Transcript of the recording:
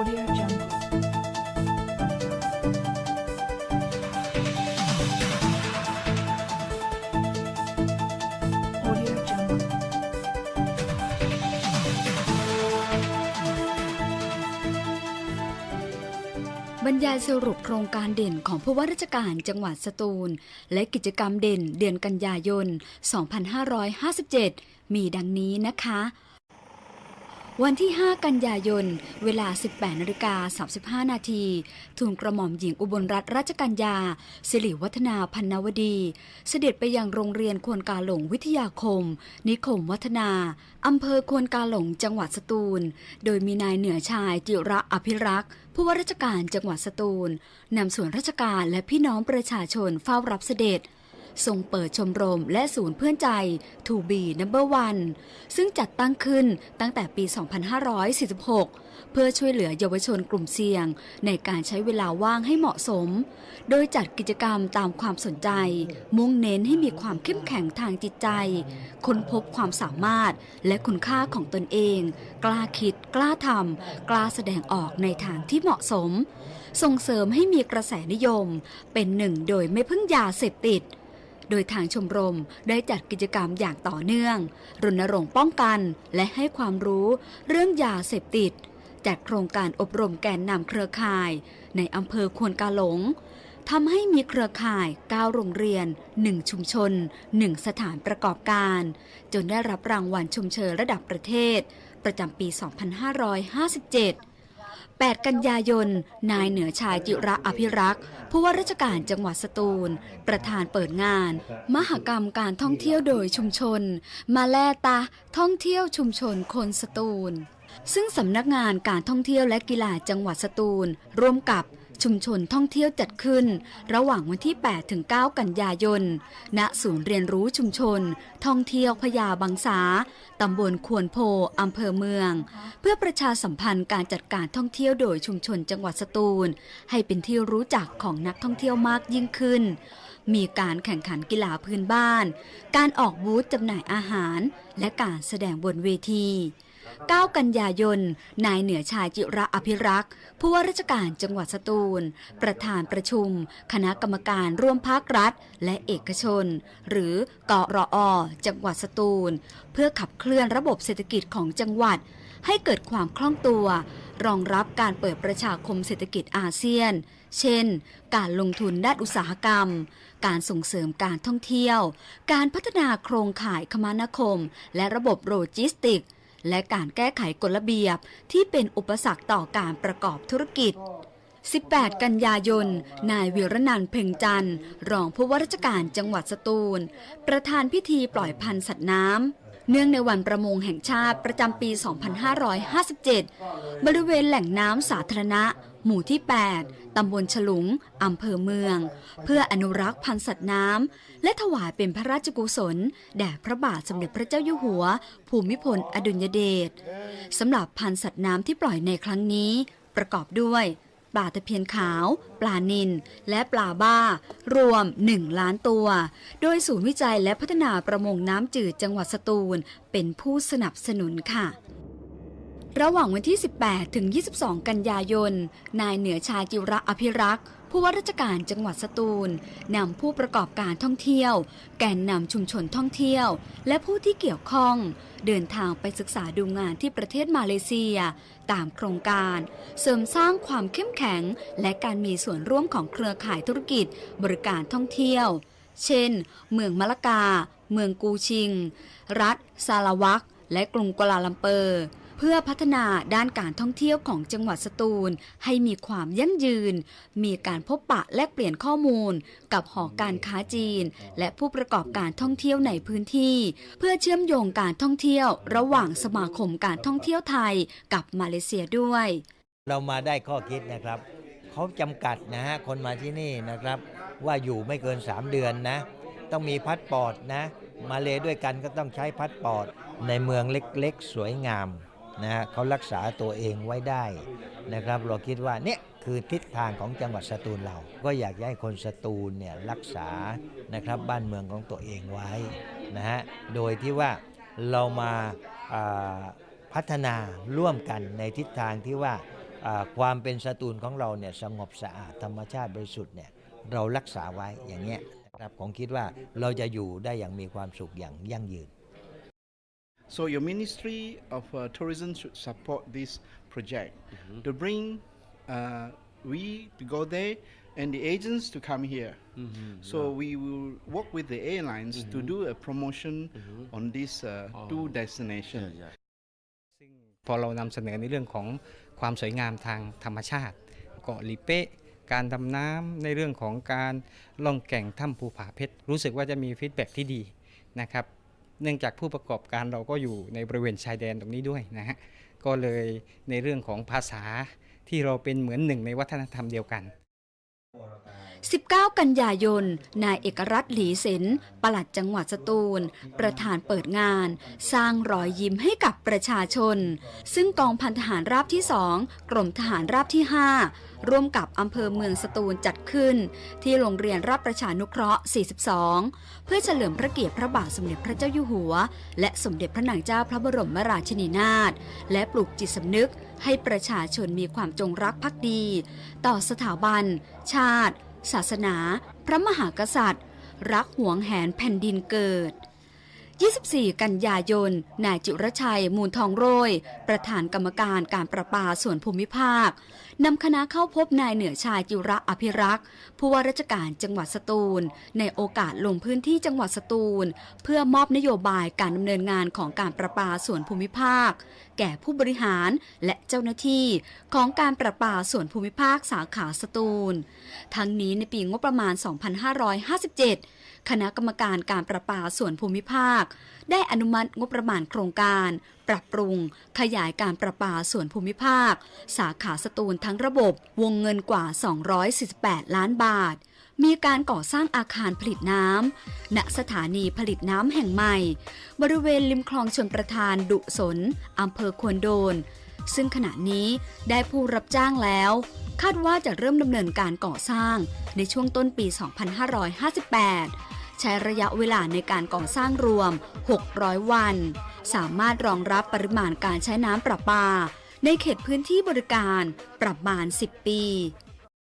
Audio Jungle. Audio Jungle. บรรยายสรุปโครงการเด่นของผู้ว่าราชการจังหวัดสตูล และกิจกรรมเด่นเดือนกันยายน 2557 มีดังนี้นะคะ วันที่ 5 กันยายน เวลา 18นาฬิกา35 นาทีทูลกระหม่อมหญิงอุบลรัตนราชกัญญา สิริวัฒนาพันนวดี เสด็จไปยังโรงเรียนควนกาหลงวิทยาคม นิคมวัฒนา อำเภอควนกาหลงจังหวัดสตูล โดยมีนายเหนือชายจิระอภิรักษ์ผู้ว่าราชการจังหวัดสตูลนำส่วนราชการและพี่น้องประชาชนเฝ้ารับเสด็จ ทรงเปิดชมรมและศูนย์เพื่อนใจ To be number one ซึ่งจัดตั้งขึ้นตั้งแต่ปี 2546 เพื่อช่วยเหลือเยาวชนกลุ่มเสี่ยง ในการใช้เวลาว่างให้เหมาะสม โดยจัดกิจกรรมตามความสนใจ มุ่งเน้นให้มีความเข้มแข็งทางจิตใจ ค้นพบความสามารถและคุณค่าของตนเอง กล้าคิด กล้าทำกล้าแสดงออกในทางที่เหมาะสม ส่งเสริมให้มีกระแสนิยม เป็นหนึ่งโดยไม่พึ่งยาเสพติด โดยทางชมรมได้จัดกิจกรรมอย่างต่อเนื่อง รณรงค์ป้องกันและให้ความรู้เรื่องยาเสพติด จัดโครงการอบรมแกนนำเครือข่าย ในอำเภอควนกาหลงทำให้มีเครือข่าย 9 โรงเรียน 1 ชุมชน 1 สถานประกอบการ จนได้รับรางวัลชมเชยระดับประเทศ ประจำปี 2557 8 กันยายน นายเหนือชายจิระอภิรักษ์ ผู้ว่าราชการจังหวัดสตูล ประธานเปิดงาน มหกรรมการท่องเที่ยวโดยชุมชน มาแลตาท่องเที่ยวชุมชนคนสตูล ซึ่งสำนักงานการท่องเที่ยวและกีฬาจังหวัดสตูล ร่วมกับ ชุมชนท่องเที่ยวจัดขึ้น ระหว่างวันที่ 8 ถึง 9 กันยายน ณ ศูนย์เรียนรู้ชุมชน ท่องเที่ยวพญาบางสา ตำบลควนโพ อำเภอเมือง เพื่อประชาสัมพันธ์การจัดการท่องเที่ยวโดยชุมชนจังหวัดสตูล ให้เป็นที่รู้จักของนักท่องเที่ยวมากยิ่งขึ้น มีการแข่งขันกีฬาพื้นบ้าน การออกบูธจำหน่ายอาหาร และการแสดงบนเวที 9 กันยายน นายเหนือชายจิระอภิรักษ์ผู้ว่าราชการจังหวัดสตูล ประธานประชุม คณะกรรมการร่วมภาครัฐ และเอกชน หรือกรอจังหวัดสตูล เพื่อขับเคลื่อนระบบเศรษฐกิจของจังหวัด ให้เกิดความคล่องตัว รองรับการเปิดประชาคมเศรษฐกิจอาเซียน เช่น การลงทุนด้านอุตสาหกรรม การส่งเสริมการท่องเที่ยว การพัฒนาโครงข่ายคมนาคม และระบบโลจิสติกส์ และการแก้ไขกฎระเบียบที่เป็นอุปสรรคต่อการประกอบธุรกิจ 18 กันยายน นายวิรนันเพ่งจันทร์ รองผู้ว่าราชการจังหวัดสตูล ประธานพิธีปล่อยพันธุ์สัตว์น้ำ เนื่องในวันประมงแห่งชาติประจำปี 2557 บริเวณแหล่งน้ำสาธารณะ หมู่ที่ 8 ตำบลฉลุง อำเภอเมือง เพื่ออนุรักษ์พันธุ์สัตว์น้ำ และถวายเป็นพระราชกุศล แด่พระบาทสมเด็จพระเจ้าอยู่หัว ภูมิพลอดุลยเดชสำหรับพันธุ์สัตว์น้ำที่ปล่อยในครั้งนี้ ประกอบด้วย ปลาตะเพียนขาว ปลานิลและปลาบ้า รวม 1 ล้านตัว โดยศูนย์วิจัยและพัฒนาประมงน้ำจืดจังหวัดสตูล เป็นผู้สนับสนุนค่ะ ระหว่างวันที่ 18 ถึง 22 กันยายน นายเหนือชายจิระอภิรักษ์ ผู้ว่าราชการจังหวัดสตูล นำผู้ประกอบการท่องเที่ยว แกนนำชุมชนท่องเที่ยว และผู้ที่เกี่ยวข้อง เดินทางไปศึกษาดูงานที่ประเทศมาเลเซีย ตามโครงการ เสริมสร้างความเข้มแข็ง และการมีส่วนร่วมของเครือข่ายธุรกิจ บริการท่องเที่ยว เช่น เมืองมะละกา เมืองกูชิง รัฐซาลาวักและกรุงกัวลาลัมเปอร์ เพื่อพัฒนาด้านการท่องเที่ยวของจังหวัดสตูล ให้มีความยั่งยืน มีการพบปะแลกเปลี่ยนข้อมูล กับหอการค้าจีน และผู้ประกอบการท่องเที่ยวในพื้นที่ เพื่อเชื่อมโยงการท่องเที่ยว ระหว่างสมาคมการท่องเที่ยวไทยกับมาเลเซียด้วย เรามาได้ข้อคิดนะครับเขาจำกัดนะฮะคนมาที่นี่นะครับ ว่าอยู่ไม่เกิน 3 เดือนนะ ต้องมีพัสปอร์ตนะ มาเลด้วยกันก็ต้องใช้พัสปอร์ตในเมืองเล็กๆ สวยงาม นะฮะเขารักษาตัวเองไว้ได้นะครับ เราคิดว่าเนี่ยคือทิศทางของจังหวัดสตูลเรา ก็อยากให้คนสตูลเนี่ยรักษานะครับบ้านเมืองของตัวเองไว้นะฮะโดยที่ว่าเรามาาพัฒนาร่วมกันในทิศทางที่ว่าาความเป็นสตูลของเราเนี่ยสงบสะอาดธรรมชาติบริสุทธิ์เนี่ยเรารักษาไว้อย่างเงี้ยครับผมคิดว่าเราจะอยู่ได้อย่างมีความสุขอย่างยั่งยืน So your Ministry of uh, Tourism should support this project to bring uh, we to go there and the agents to come here. So we will work with the airlines to do a promotion on these uh, two destinations. ซึ่งพอเรานำเสนอในเรื่องของความสวยงามทางธรรมชาติ เกาะลิเป้การดำน้ำในเรื่องของการล่องแก่งถ้ำภูผาเพชร รู้สึกว่าจะมีฟีดแบ็กที่ดีนะครับ เนื่องจากผู้ประกอบการเราก็อยู่ในบริเวณชายแดนตรงนี้ด้วยนะฮะก็เลยในเรื่องของภาษาที่เราเป็นเหมือนหนึ่งในวัฒนธรรมเดียวกัน 19 กันยายน นายเอกรัตน์หลีเสนปลัดจังหวัดสตูล ประธานเปิดงาน สร้างรอยยิ้มให้กับประชาชน ซึ่งกองพันทหารราบที่ 2 กรมทหารราบที่ 5 ร่วมกับอำเภอเมืองสตูลจัดขึ้น ที่โรงเรียนราบประชานุเคราะห์ 42 เพื่อเฉลิมพระเกียรติพระบาทสมเด็จพระเจ้าอยู่หัว และสมเด็จพระนางเจ้าพระบรมราชินีนาถและปลูกจิตสำนึกให้ประชาชนมีความจงรักภักดี ต่อสถาบัน ชาติ ศาสนา พระมหากษัตริย์ รักหวงแหนแผ่นดินเกิด24 กันยายน นายจิรชัย มูลทองโรย ประธานกรรมการการประปาส่วนภูมิภาค นำคณะเข้าพบนายเหนือชายจิระอภิรักษ์ ผู้ว่าราชการจังหวัดสตูล ในโอกาสลงพื้นที่จังหวัดสตูล เพื่อมอบนโยบายการดำเนินงานของการประปาส่วนภูมิภาค แก่ผู้บริหารและเจ้าหน้าที่ของการประปาส่วนภูมิภาคสาขาสตูล ทั้งนี้ในปีงบประมาณ 2557คณะกรรมการการประปาส่วนภูมิภาค ได้อนุมัติงบประมาณโครงการ ปรับปรุง ขยายการประปาส่วนภูมิภาค สาขาสตูลทั้งระบบวงเงินกว่า 248 ล้านบาท มีการก่อสร้างอาคารผลิตน้ำณสถานีผลิตน้ำแห่งใหม่ บริเวณริมคลองชนประทานดุสนอำเภอควนโดน ซึ่งขณะนี้ได้ผู้รับจ้างแล้วคาดว่าจะเริ่มดำเนินการก่อสร้างในช่วงต้นปี 2558 ใช้ระยะเวลาในการก่อสร้างรวม 600 วัน สามารถรองรับปริมาณการใช้น้ำประปา ในเขตพื้นที่บริการประมาณ 10 ปี